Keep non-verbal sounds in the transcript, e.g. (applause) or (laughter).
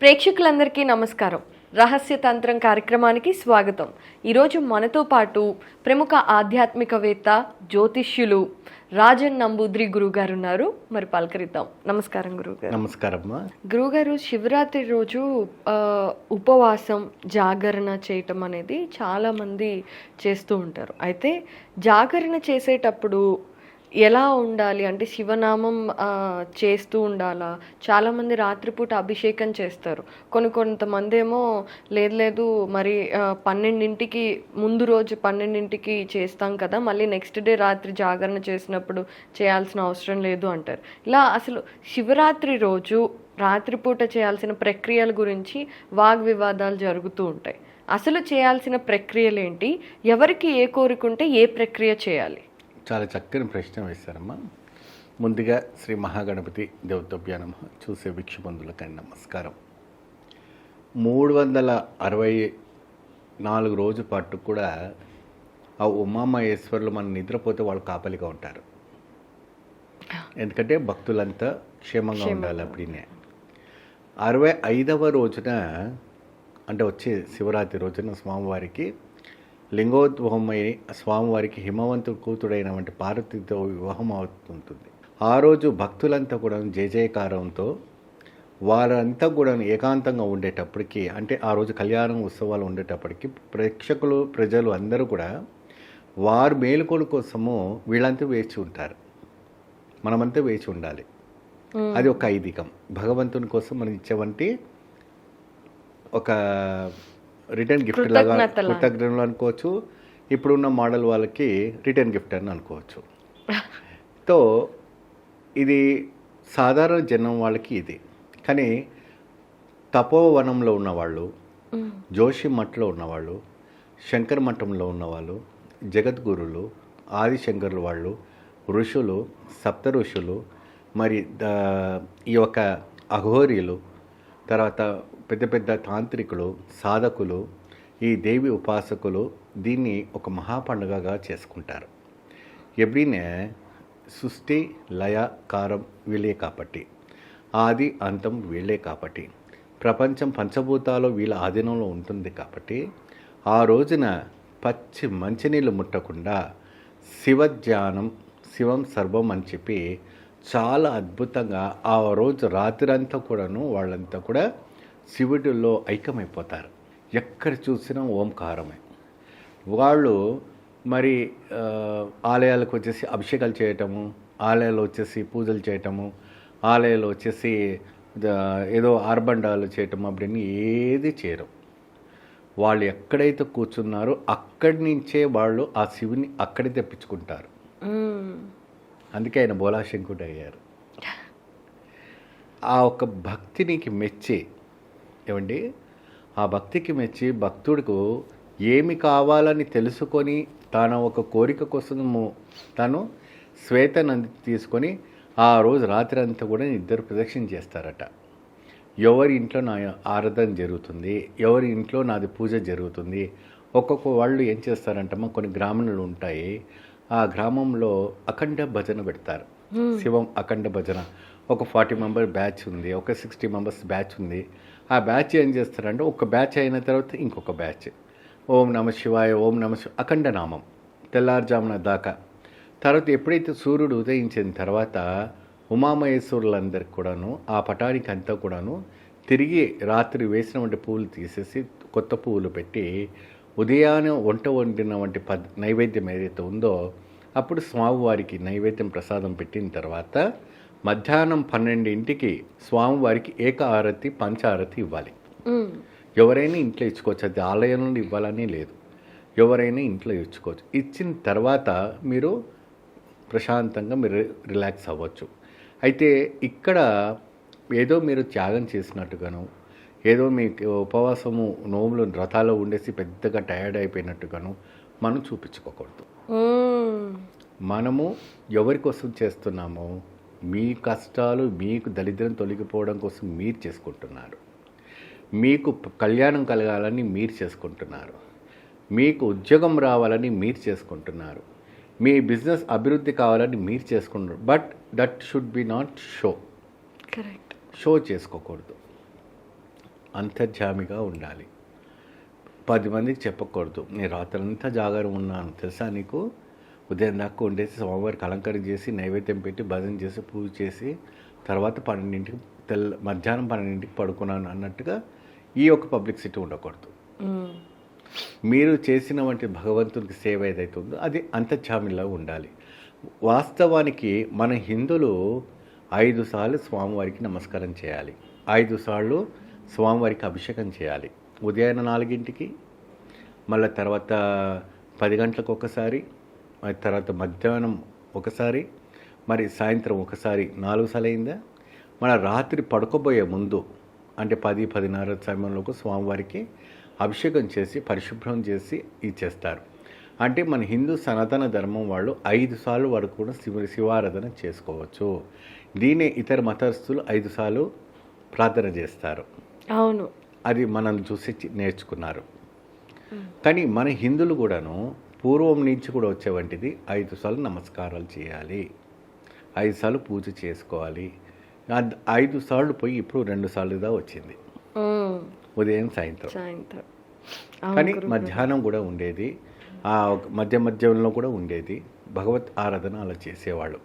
ప్రేక్షకులందరికీ నమస్కారం. రహస్య తంత్రం కార్యక్రమానికి స్వాగతం. ఈరోజు మనతో పాటు ప్రముఖ ఆధ్యాత్మికవేత్త జ్యోతిష్యులు రాజన్ నంబూద్రి గురుగారు ఉన్నారు మరి పలకరిద్దాం. నమస్కారం గురుగారు. నమస్కారమ్మా. గురుగారు శివరాత్రి రోజు ఉపవాసం జాగరణ చేయటం అనేది చాలా మంది చేస్తూ ఉంటారు. అయితే జాగరణ చేసేటప్పుడు ఎలా ఉండాలి? అంటే శివనామం చేస్తూ ఉండాలా? చాలామంది రాత్రిపూట అభిషేకం చేస్తారు. కొన్ని కొంతమంది ఏమో లేదు లేదు మరి పన్నెండింటికి ముందు రోజు పన్నెండింటికి చేస్తాం కదా మళ్ళీ నెక్స్ట్ డే రాత్రి జాగరణ చేసినప్పుడు చేయాల్సిన అవసరం లేదు అంటారు. ఇలా అసలు శివరాత్రి రోజు రాత్రిపూట చేయాల్సిన ప్రక్రియల గురించి వాగ్వివాదాలు జరుగుతూ ఉంటాయి. అసలు చేయాల్సిన ప్రక్రియలు ఏంటి ఎవరికి ఏ కోరికుంటే ఏ ప్రక్రియ చేయాలి? చాలా చక్కని ప్రశ్న వేశారమ్మా. ముందుగా శ్రీ మహాగణపతి దేవతభ్య నమ. చూసే భిక్షబంధులకి నమస్కారం. మూడు వందల అరవై నాలుగు రోజు పాటు కూడా ఆ ఉమామహేశ్వరులు మనం నిద్రపోతే వాళ్ళు కాపలిగా ఉంటారు. ఎందుకంటే భక్తులంతా క్షేమంగా ఉండాలి అప్పుడే అరవై ఐదవ రోజున అంటే వచ్చే శివరాత్రి రోజున స్వామివారికి లింగోద్భవమై స్వామివారికి హిమవంతుడు కూతుడైనటువంటి పార్వతితో వివాహం అవుతుంటుంది. ఆ రోజు భక్తులంతా కూడా జయ జయకారంతో వారంతా కూడా ఏకాంతంగా ఉండేటప్పటికి అంటే ఆ రోజు కళ్యాణం ఉత్సవాలు ఉండేటప్పటికి ప్రేక్షకులు ప్రజలు అందరూ కూడా వారు మేలుకోలు కోసము వీళ్ళంతా వేచి ఉంటారు. మనమంతా వేచి ఉండాలి. అది ఒక ఐదికం. భగవంతుని కోసం మనం ఇచ్చేవంటి ఒక రిటర్న్ గిఫ్ట్ లాగా కృతజ్ఞతలు. అనుకోవచ్చు. ఇప్పుడున్న మోడల్ వాళ్ళకి రిటర్న్ గిఫ్ట్ అని అనుకోవచ్చు. (laughs) తో ఇది సాధారణ జనం వాళ్ళకి ఇది. కానీ తపోవనంలో ఉన్నవాళ్ళు జోషి మఠంలో ఉన్నవాళ్ళు శంకర మఠంలో ఉన్నవాళ్ళు జగద్గురులు ఆదిశంకర్లు వాళ్ళు ఋషులు సప్త ఋషులు మరి ఈ యొక్క అఘోరీలు తర్వాత పెద్ద పెద్ద తాంత్రికులు సాధకులు ఈ దేవి ఉపాసకులు దీన్ని ఒక మహాపండుగగా చేసుకుంటారు. ఎవ్రీనే సృష్టి లయ కారం వీళ్ళే కాబట్టి ఆది అంతం వీళ్ళే కాబట్టి ప్రపంచం పంచభూతాలు వీళ్ళ ఆధీనంలో ఉంటుంది కాబట్టి ఆ రోజున పచ్చి మంచినీళ్ళు ముట్టకుండా శివధ్యానం శివం సర్వం అని చెప్పి చాలా అద్భుతంగా ఆ రోజు రాత్రంతా కూడాను వాళ్ళంతా కూడా శివుడిలో ఐక్యమైపోతారు ఎక్కడ చూసినా ఓంకారమే. వాళ్ళు మరి ఆలయాలకు వచ్చేసి అభిషేకాలు చేయటము ఆలయాలు వచ్చేసి పూజలు చేయటము ఆలయాలు వచ్చేసి ఏదో ఆర్బండాలు చేయటం అప్పుడని ఏది చేయరు. వాళ్ళు ఎక్కడైతే కూర్చున్నారో అక్కడి నుంచే వాళ్ళు ఆ శివుని అక్కడే తెప్పించుకుంటారు. అందుకే ఆయన బోలాశంకుడు అయ్యారు ఆ ఒక భక్తినికి మెచ్చి ఏమండి? ఆ భక్తికి మెచ్చి భక్తుడికి ఏమి కావాలని తెలుసుకొని తాను ఒక కోరిక కోసము తను శ్వేతనంది తీసుకొని ఆ రోజు రాత్రి అంతా కూడా ఇద్దరు ప్రదక్షిణ చేస్తారట. ఎవరి ఇంట్లో నా ఆరాధన జరుగుతుంది ఎవరి ఇంట్లో నాది పూజ జరుగుతుంది ఒక్కొక్క వాళ్ళు ఏం చేస్తారంటమ్మా? కొన్ని గ్రామాలు ఉంటాయి ఆ గ్రామంలో అఖండ భజన పెడతారు. శివం అఖండ భజన. ఒక ఫార్టీ మెంబర్ బ్యాచ్ ఉంది ఒక సిక్స్టీ మెంబర్స్ బ్యాచ్ ఉంది. ఆ బ్యాచ్ ఏం చేస్తారంటే ఒక బ్యాచ్ అయిన తర్వాత ఇంకొక బ్యాచ్. ఓం నమ శివాయ ఓం నమ శివ అఖండ నామం తెల్లారుజామున దాకా. తర్వాత ఎప్పుడైతే సూర్యుడు ఉదయించిన తర్వాత ఉమామహేశ్వరులందరికి కూడాను ఆ పటానికి అంతా కూడాను తిరిగి రాత్రి వేసినటువంటి పువ్వులు తీసేసి కొత్త పువ్వులు పెట్టి ఉదయాన్నే వంట వండిన వంటి పద్ నైవేద్యం ఏదైతే ఉందో అప్పుడు స్వామివారికి నైవేద్యం ప్రసాదం పెట్టిన తర్వాత మధ్యాహ్నం పన్నెండింటికి స్వామివారికి ఏక ఆరతి పంచ ఆరతి ఇవ్వాలి. ఎవరైనా ఇంట్లో ఇచ్చుకోవచ్చు. అది ఆలయంలో ఇవ్వాలని లేదు. ఎవరైనా ఇంట్లో ఇచ్చుకోవచ్చు. ఇచ్చిన తర్వాత మీరు ప్రశాంతంగా మీరు రిలాక్స్ అవ్వచ్చు. అయితే ఇక్కడ ఏదో మీరు త్యాగం చేసినట్టుగాను ఏదో మీ ఉపవాసము నోములు వ్రతాలు ఉండేసి పెద్దగా టయర్డ్ అయిపోయినట్టుగాను మనం చూపించుకోకూడదు. మనము ఎవరి కోసం చేస్తున్నామో మీ కష్టాలు మీకు దరిద్రం తొలగిపోవడం కోసం మీరు చేసుకుంటున్నారు. మీకు కళ్యాణం కలగాలని మీరు చేసుకుంటున్నారు. మీకు ఉద్యోగం రావాలని మీరు చేసుకుంటున్నారు. మీ బిజినెస్ అభివృద్ధి కావాలని మీరు చేసుకుంటున్నారు. But that should be not show. Correct. Show చేసుకోకూడదు. అంతర్జామిగా ఉండాలి. పది మందికి చెప్పకూడదు. నేను రాత్రంతా జాగారం ఉన్నాను. తెలుసా నీకు? ఉదయం దాకా ఉండేసి స్వామివారికి అలంకరణ చేసి నైవేద్యం పెట్టి భజన చేసి పూజ చేసి తర్వాత పన్నెండింటికి తెల్ల మధ్యాహ్నం పన్నెండింటికి పడుకున్నాను అన్నట్టుగా ఈ యొక్క పబ్లిసిటీ ఉండకూడదు. మ్మ్. మీరు చేసిన వంటి భగవంతునికి సేవ ఏదైతే ఉందో అది అంతర్జామిలా ఉండాలి. వాస్తవానికి మన హిందువులు ఐదు సార్లు స్వామివారికి నమస్కారం చేయాలి. ఐదు సార్లు స్వామివారికి అభిషేకం చేయాలి. ఉదయాన్న నాలుగింటికి మళ్ళీ తర్వాత పది గంటలకు ఒకసారి మరి తర్వాత మధ్యాహ్నం ఒకసారి మరి సాయంత్రం ఒకసారి నాలుగు సార్లు అయిందా మన రాత్రి పడుకోబోయే ముందు అంటే పది పదిన్నర సమయంలోకి స్వామివారికి అభిషేకం చేసి పరిశుభ్రం చేసి ఇచ్చేస్తారు. అంటే మన హిందూ సనాతన ధర్మం వాళ్ళు ఐదు సార్లు వరకు కూడా శివ శివారాధన చేసుకోవచ్చు. దీనే ఇతర మతస్థులు ఐదు సార్లు ప్రార్థన చేస్తారు. అవును. అది మనం చూసి నేర్చుకున్నారు. కానీ మన హిందువులు కూడాను పూర్వం నుంచి కూడా వచ్చే వంటిది ఐదు సార్లు నమస్కారాలు చేయాలి. ఐదు సార్లు పూజ చేసుకోవాలి. ఐదు సార్లు పోయి ఇప్పుడు రెండు సార్లుగా వచ్చింది. ఉదయం సాయంత్రం. సాయంత్రం. కానీ. మధ్యాహ్నం కూడా ఉండేది. ఆ మధ్య మధ్యంలో కూడా ఉండేది. భగవత్ ఆరాధన అలా చేసేవాళ్ళు.